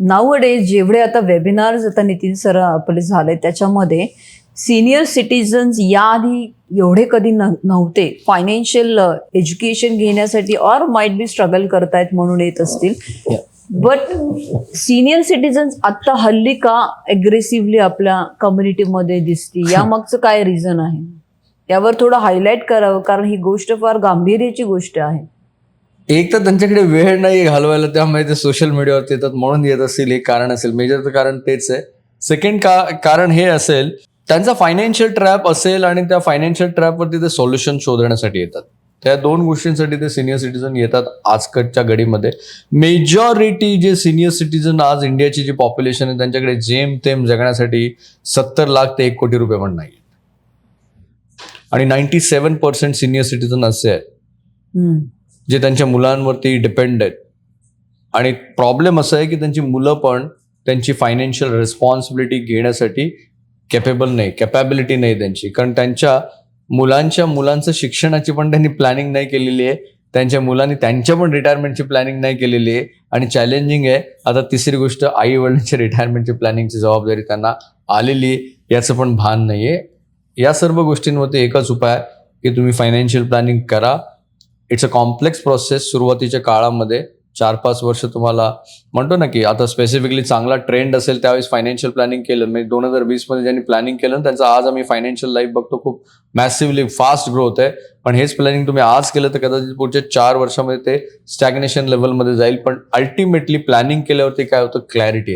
Now days जेवढे आता webinars आता नितीन सर आपले झाले त्याच्यामध्ये सिनियर सिटीजन्स याआधी एवढे कधी न- नव्हते. फायनान्शियल एज्युकेशन घेण्यासाठी ऑर माइट बी स्ट्रगल करतायत म्हणून येत असतील. बट सिनियर सिटीजन्स आता हल्ली का अग्रेसिव्हली आपल्या कम्युनिटीमध्ये दिसती? या मागचं काय रिझन आहे? यावर थोडं हायलाईट करावं कारण ही गोष्ट फार गांभीर्याची गोष्ट आहे. एक तर त्यांच्याकडे वेळ नाही घालवायला त्यामुळे ते सोशल मीडियावरती येतात म्हणून येत असतील एक कारण असेल. मेजरचं कारण तेच आहे. सेकंड का कारण हे असेल त्यांचा फायनान्शियल ट्रॅप असेल आणि त्या फायनान्शियल ट्रॅपवरती ते सोल्युशन शोधण्यासाठी येतात. त्या दोन गोष्टींसाठी ते सिनियर सिटीजन येतात आजकडच्या घडीमध्ये. मेजॉरिटी जे सिनियर सिटीजन आज इंडियाची जी पॉप्युलेशन आहे त्यांच्याकडे जेम तेम जगण्यासाठी सत्तर लाख ते एक कोटी रुपये पण नाही आणि ninety seven percent senior citizen असे आहेत. जे त्यांच्या मुलांवरती डिपेंड आहेत. आणि प्रॉब्लेम असं आहे की त्यांची मुलं पण त्यांची फायनान्शियल रिस्पॉन्सिबिलिटी घेण्यासाठी कॅपेबल नाही कॅपॅबिलिटी नाही त्यांची. कारण त्यांच्या मुलांच्या मुलांचं शिक्षणाची पण त्यांनी प्लॅनिंग नाही केलेली आहे. त्यांच्या मुलांनी त्यांच्या पण रिटायरमेंटची प्लॅनिंग नाही केलेली आहे. आणि चॅलेंजिंग आहे. आता तिसरी गोष्ट आई वडिलांच्या रिटायरमेंटची प्लॅनिंगची जबाबदारी त्यांना आलेली आहे. याचं पण भान नाही आहे या सर्व गोष्टींवरती एकच उपाय आहे की तुम्ही फायनान्शियल प्लॅनिंग करा. इट्स अ कॉम्प्लेक्स प्रोसेस सुरुवातीच्या काळामध्ये चार पाच वर्ष तुम्हाला म्हणतो ना की आता स्पेसिफिकली चांगला ट्रेंड असेल त्यावेळेस फायनान्शियल प्लॅनिंग केलं. म्हणजे दोन हजार वीसमध्ये ज्यांनी प्लॅनिंग केलं त्यांचं आज आम्ही फायनान्शियल लाईफ बघतो. खूप मॅसिवली फास्ट ग्रोथ आहे. पण हेच प्लॅनिंग तुम्ही आज केलं तर कदाचित पुढच्या चार वर्षामध्ये ते स्टॅग्नेशन लेवलमध्ये जाईल. पण अल्टिमेटली प्लॅनिंग केल्यावरती काय होतं? क्लॅरिटी